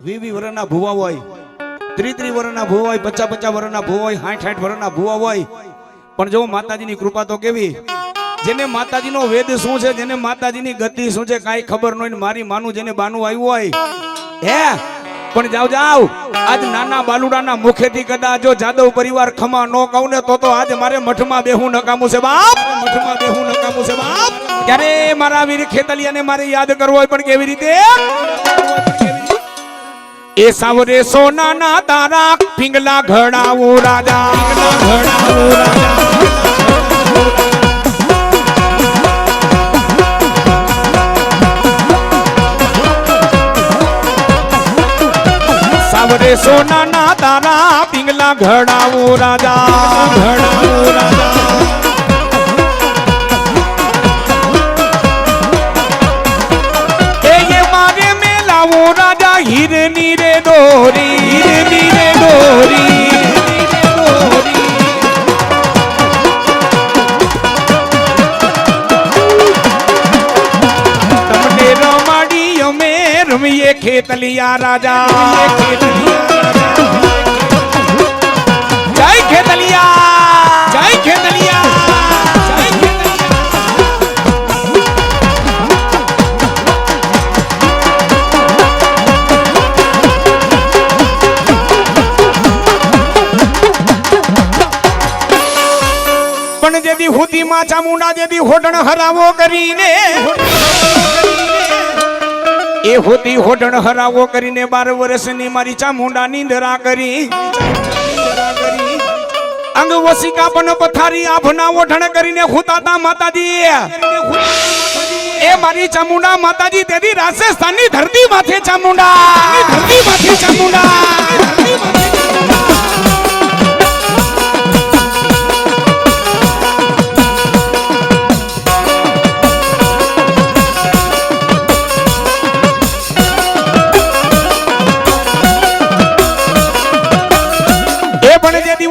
વી વી ભૂવા હોય ત્રી ત્રી વર્ષના ભૂવા હોય, પચાસ પચાસ વર્ષના ભૂવા હોય, સાઠ સાઠ વર્ષના ભૂવા હોય. પણ જો માતાજીની કૃપા તો કેવી? જેને માતાજીનો વેદ શું છે, જેને માતાજીની ગતિ શું છે, કાંઈ ખબર ન હોય મારી માનું જેને બાનું આવ્યું હોય. હે? પણ જાવ જાવ આજ નાના બાલુડાના મુખેથી કદાચ જો જાદવ પરિવાર ખમા નો કહું ને, તો તો આજ મારે મઠમાં બેહું નકામું છે, બાપ! મઠમાં બેહું નકામું છે, બાપ! ત્યારે મારા વીર ખેતલિયાને મારે યાદ કરવો હોય પણ કેવી રીતે? એ સાવરે સોનાના તારા પિંગલા ઘડાવું રાજા ઘડાવું રાજા સાવરે સોનાના તારા પિંગલા ઘડાવું રાજા ઘડાવું રાજા એ એ મારે મેલાવું રમીએ ખેતલિયા રાજા જય ખેતલિયા જય ખેતલિયા પણ જેદી હુદીમાં ચામુંડા જેથી હોડણ હરાવો કરીને એ હોતી હોડણ હરાવો કરીને બાર વર્ષની મારી ચામુંડા નીંદરા કરી. અંગ વસિકા પણ પથારી આભના ઓઢણ કરીને હુતાતા માતાજી. એ મારી ચામુંડા માતાજી તેદી રાજસ્થાનની ધરતી માથે ચામુંડા. ધરતી માથે ચામુંડા.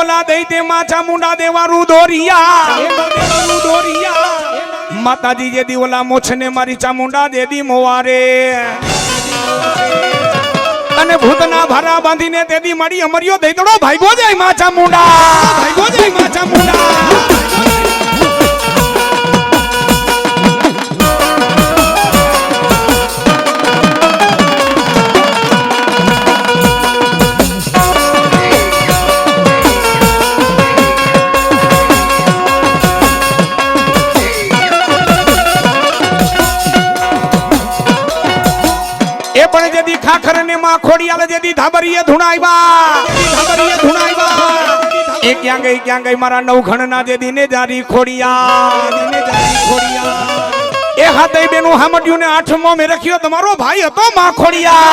દિવલા દઈ તે માછા મુંડા દેવારું દોરિયા માતાજી જે દિવલા મોછને મારી ચામુંડા દેદી મોવારે. અને ભૂતના ભારા બાંધીને તેદી મારી અમરિયો દઈ દડો ભાઈગો જાય માછા મુંડા. ભાઈગો જાય માછા મુંડા. ખાખર ને માં ખોડિયાલ જેદી ધાબરીએ ધુણાઈવા ધાબરીએ ધુણાઈવા એ ક્યાં ગઈ ક્યાં ગઈ? મારા નવઘણ ના જેદી ને જારી ખોડિયા ને જારી ખોડિયા. એ હાથે બેનું હામડ્યું ને આઠમો મે રખ્યો. તમારો ભાઈ હતો માં ખોડિયા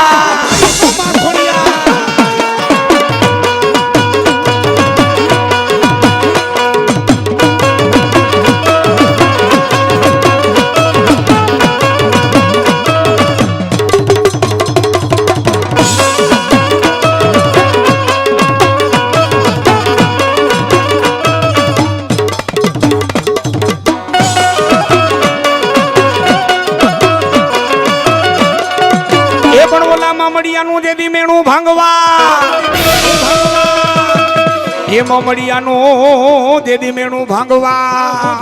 મામડિયાનું જેદી મેણું ભાંગવા. એ મમડિયાનું દેદી મેણું ભાંગવા.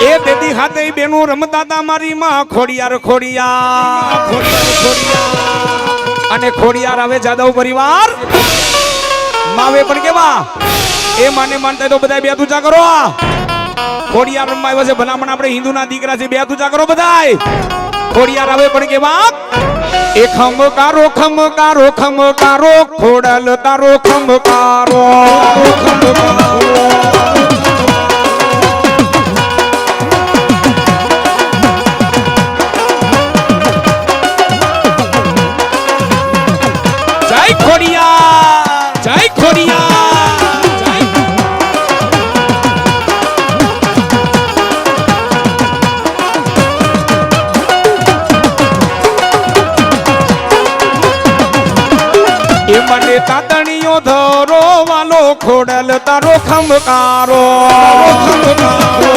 એ દેદી હાથે બેનું રમતા તા મારી માં ખોડિયાર ખોડિયાર ખોડિયાર અને ખોડિયાર આવે જાદવ પરિવાર. માવે પણ કેવા? એ માને માનતા તો બધા બે તુજા કરો ખોડિયાર રમવા આવ્યા છે, ભલામણ આપણે હિન્દુના દીકરા છે, બે તુજા કરો બધાય. ખોડિયાર આવે પણ કેવા એ ખમકારો ખમકારો ખમકારો ખોડલ તારો ખમકારો ખમકારો. ખોડિયા એ મને તાતણીઓ ધરો વાલો ખોડલ તારો ખમકારો ખમકારો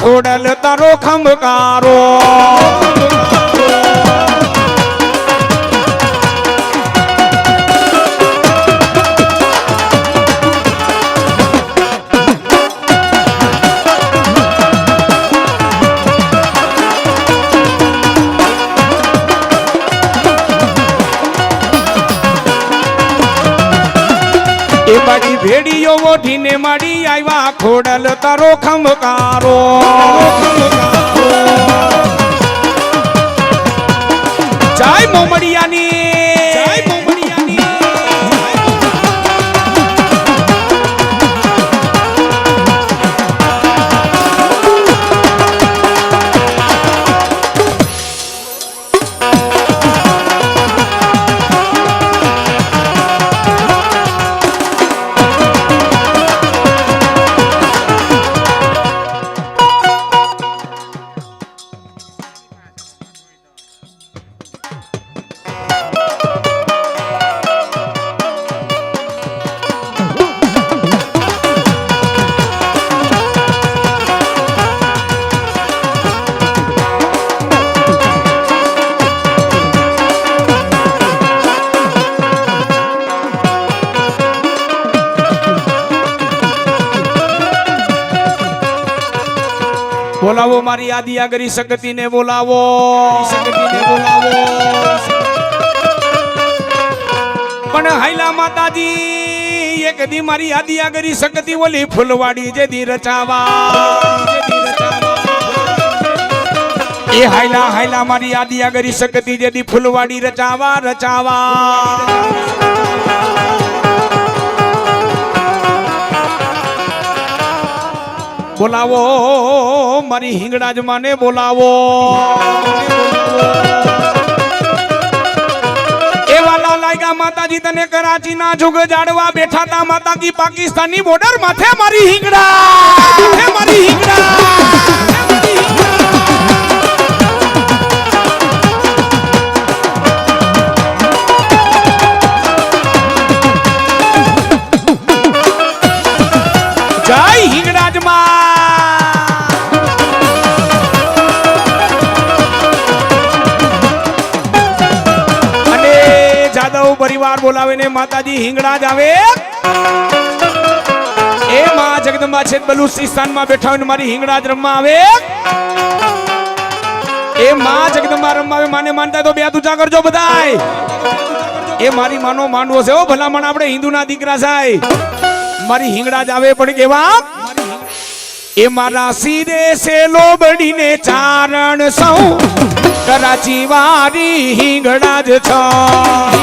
ખોડલ તારો ખંભકારો. ભેડીઓ ઓઠીને માડી આવ્યા ખોડલ તારો ખમકારો જય મોમડિયાની બોલાવો, મારી આદિ આગરી શકતીને બોલાવો. શકતીને બોલાવો. પણ હાઈલા માતાજી, એક દી મારી આદિ આગરી શકતી ઓલી ફૂલવાડી જે દી રચાવા. એ હાઈલા હાઈલા મારી આદિ આગરી શકતી જે દી ફૂલવાડી રચાવા રચાવા. બોલાવો, મારી હિંગળાજ માને બોલાવો. એવા લાલાયગા માતાજી તને કરાચી ના જુગ જાડવા બેઠા તા માતાજી પાકિસ્તાની બોર્ડર માથે મારી હિંગડા મારી હિંગડા પરિવાર બોલાવીને માતાજી હિંગળાજ આવે. એ માં જગદંબા છે બલુચિસ્તાનમાં બેઠા હોય મારી જ રમવા આવે. એ માં જગદંબા રમવા આવે, માને માનતા તો બે હાથ કરજો બધાય. એ મારી માનો માનવો છે ઓ ભલામણ આપણે હિન્દુના દીકરા સાહેબ. મારી હિંગળાજ આવે પણ કેવા? એ મારા સીરે સે લોબડીને ચારણ સૌ. કરાચી વારી હિંગળા જ છો.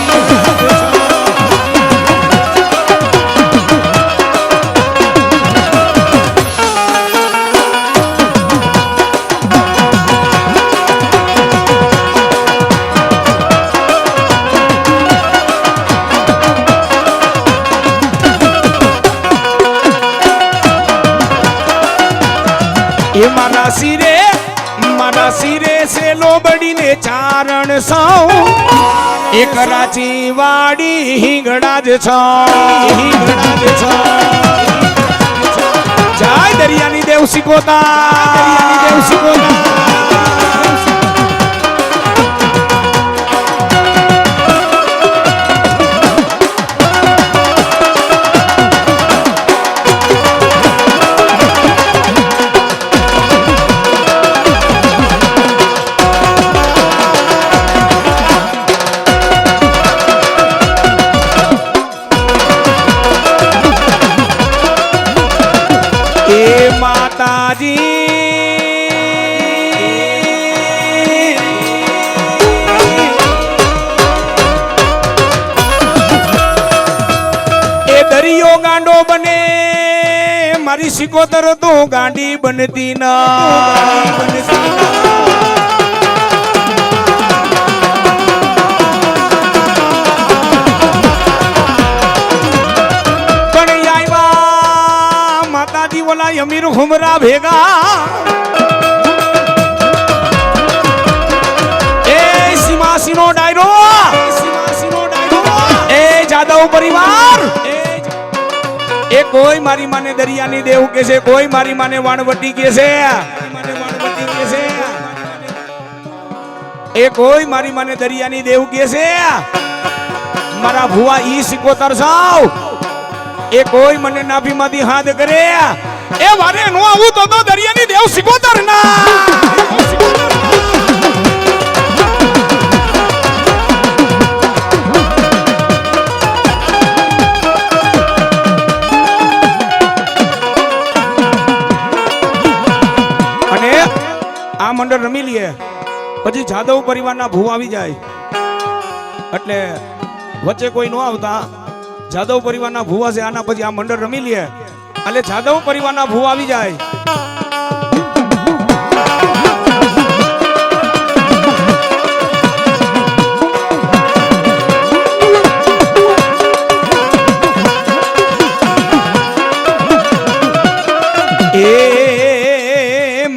ચારણ સૌ એક રાચી વાડી હિંગડા જ છ. હિંગડા જ છ જય દરિયાની દેવ શીખોતા દરિયાની દેવ સિકોતા મારી સિકોતર તો ગાંડી બનતી ના. અમીર હુમરા ભેગા. એ સીમાસીનો ડાયરો. એ જાદવ પરિવાર. એ કોઈ મારી માને દરિયાની દેવ કે છે, કોઈ મારી માને વાણવટી કે છે. એ કોઈ મારી માને દરિયાની દેવ કે છે. મારા ભુવા ઈ સિકોતર સાવ. એ કોઈ મને નાભીમાંથી હાથ કરે. એ વારે નો આવું તો દરિયાની દેવ સિકોતર ના. આ મંડળ રમી લઈએ. પછી જાદવ પરિવારના ભૂ આવી જાય. એટલે વચ્ચે કોઈ ન આવતા. જાદવ પરિવારના ભૂવા છે આના પછી આ મંડળ રમી લઈએ. એટલે જાદવ પરિવારના ભૂ આવી જાય.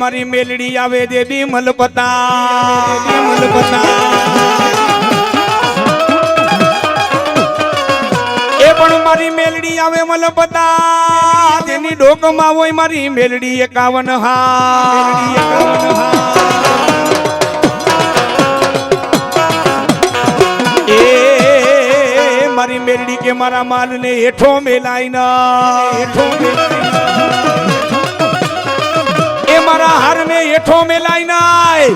મારી મેલડી આવે દેવી મલપતા મલપતા એ પણ મારી મેલડી આવે મલપતા તેની ડોકમાં હોય મારી મેલડી એકાવન હા એકાવન હા મારી મેલડી કે મારા માલને હેઠો મેલાઈ ના હેઠો મેલાઈ એ હાર ને એઠો મેલાઈ નાય.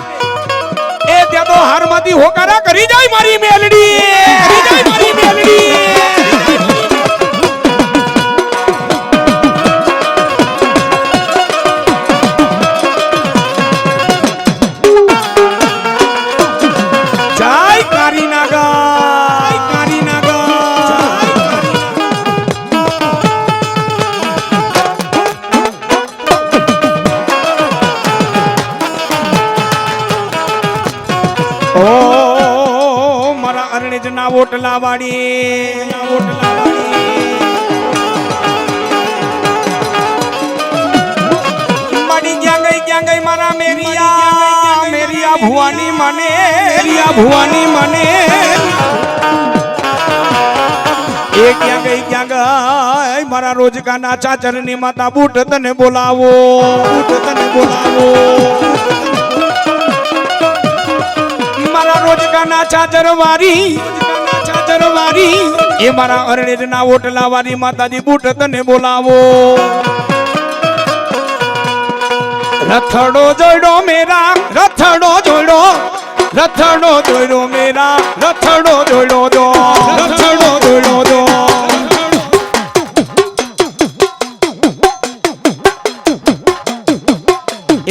એ ત્યાં તો હારમાંથી હોકારા કરી જાય મારી મેલડી. કરી જાય ઓટલા વાળી ગઈ ક્યાં ભુવાની મને. મેરિયા ભુવાની મને. એ ક્યાં ગઈ ક્યાં ગઈ મારા રોજગાના ચાચરની માતા બૂટ તને બોલાવો. બૂટ તને બોલાવો. મારા રોજગાના ચાચર વારી ચાચર વારી એ મારા અરણેજ ના ઓટલા વારી માતાજી બૂટ તને બોલાવો. રથડો જોડો મેરા, રથડો જોડો રથડો જોડો મેરા, રથડો જોડો દો રથડો જોડો દો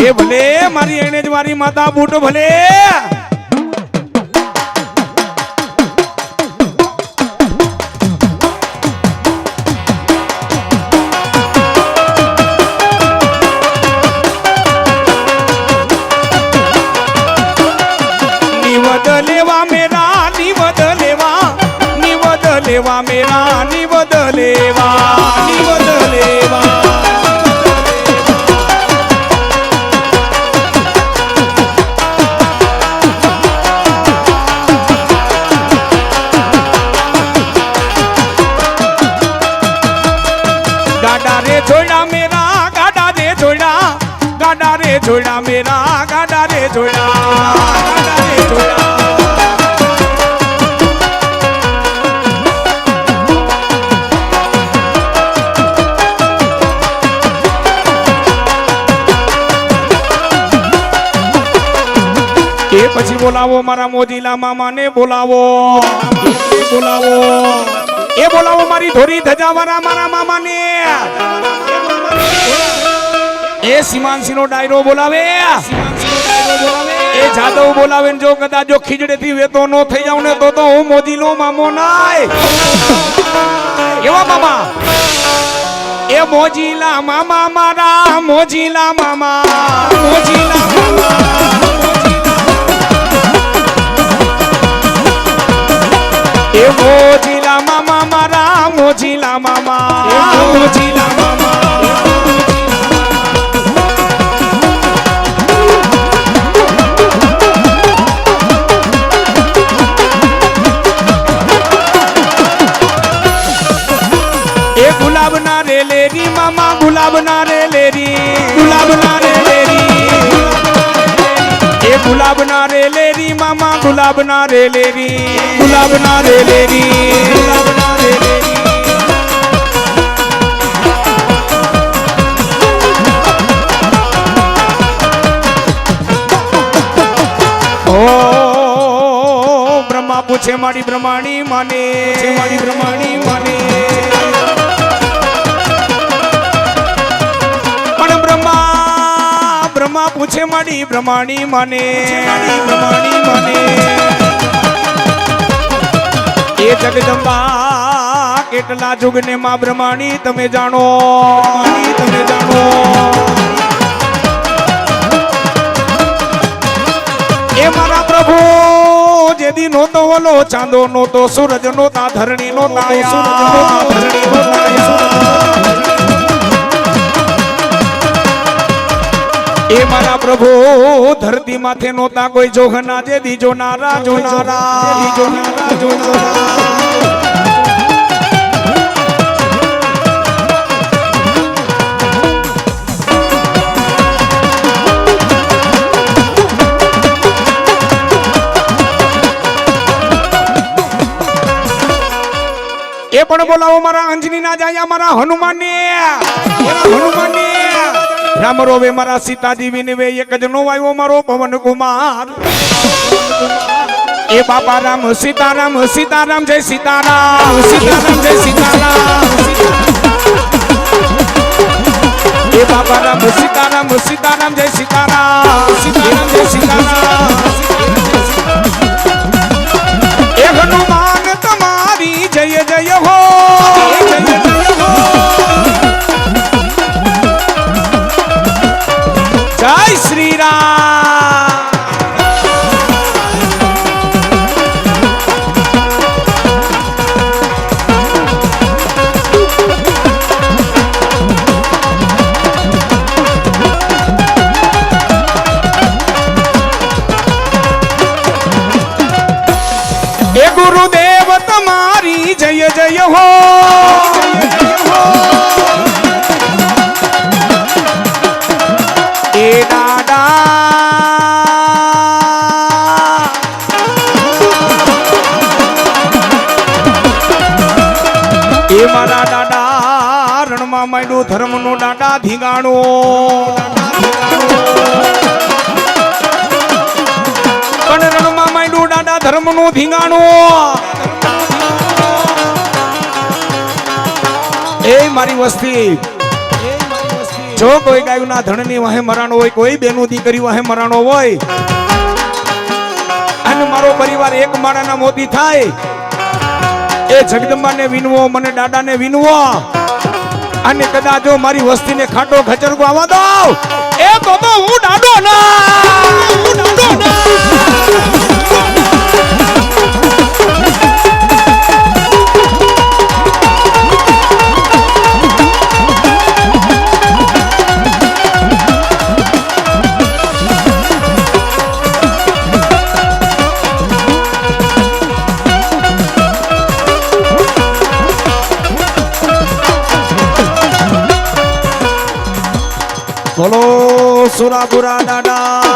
એ ભલે મારી એને જ મારી માતા બૂટ ભલે લેવા મેરા, નિવદ લેવા નિવદ લેવા. ગાડા રે રે જોડા ગાડા રે જોડા મેરા, ગાડા રે છોડા ગાડા રે છોડા મારા મોજીલા મામાને બોલાવો. બોલાવો. એ બોલાવો મારી ધોરી ધજાવાળા મારા મામાને. એ સીમાંસી નો ડાયરો બોલાવે. એ જાદવ બોલાવે ને જો કદાચ જો ખીજડે થી વેતો નો થઈ જાવ ને તો તો હું મોજીલો મામો નાય. એવા મામા. એ મોજીલા મામા મારા મોજીલા મામા મોજીલા મામા એ મોજીલા મામા મારા મોજીલા મામા મોજીલા મામા એ ગુલાબના રે લેરી મામા ગુલાબના રે લેરી ગુલાબના રે લેરી એ ગુલાબના રે લેરી મામા ગુલાબના રે રે લેરી ગુલાબના રે લેવી. બ્રહ્મા, પૂછે મારી બ્રહ્માણી માને. મારી બ્રહ્માણી માને. બ્રહ્મા પૂછે મારી બ્રહ્માણી માને. બ્રહ્માણી મને. એ જગદંબા કેટલા જુગને માં બ્રહ્માણી તમે જાણો. તમે જાણો. એ મારા પ્રભુ જેદી નહોતો ઓલો ચાંદો નહોતો સૂરજ નોતા ધરણી નોતા સૂરજ નહોતા ધરણી પ્રભુ ધરતી માથે નોતા કોઈ જોહના. જેદી જોનારા જોનારા જેદી જોનારા જોનારા એ પણ બોલાવો મારા અંજની ના જાય મારા હનુમાન ને હનુમાન ને રામ રોવે મારા સીતાજી વિનવે એક જ નો આવ્યો મારો પવન કુમાર. એ બાપા રામ સીતારામ સીતારામ, જય સીતારામ સીતારામ, જય સીતારામ. એ બાપા રામ સીતારામ સીતારામ, જય સીતારામ સીતારામ, જય સીતારામ. એ હનુમાન જય ધીગાણો પણ રણમાં માંડ્યું દાદા ધર્મનું ધીંગાણું એ મારી વસ્તી. જો કોઈ ગાયના ધણની વાહે મરાણો હોય, કોઈ બેનું દીકરી વાહે મરાણો હોય, અને મારો પરિવાર એક માળાના મોતી થાય, એ જગદંબાને વિનવો, મને દાદાને વિનવો. અને કદાચ જો મારી વસ્તીને ખાટો ખચરકો આવવા દો એ તો હું ડાડો ના. હું ડાડો ના. સુરાપુરા દાદાની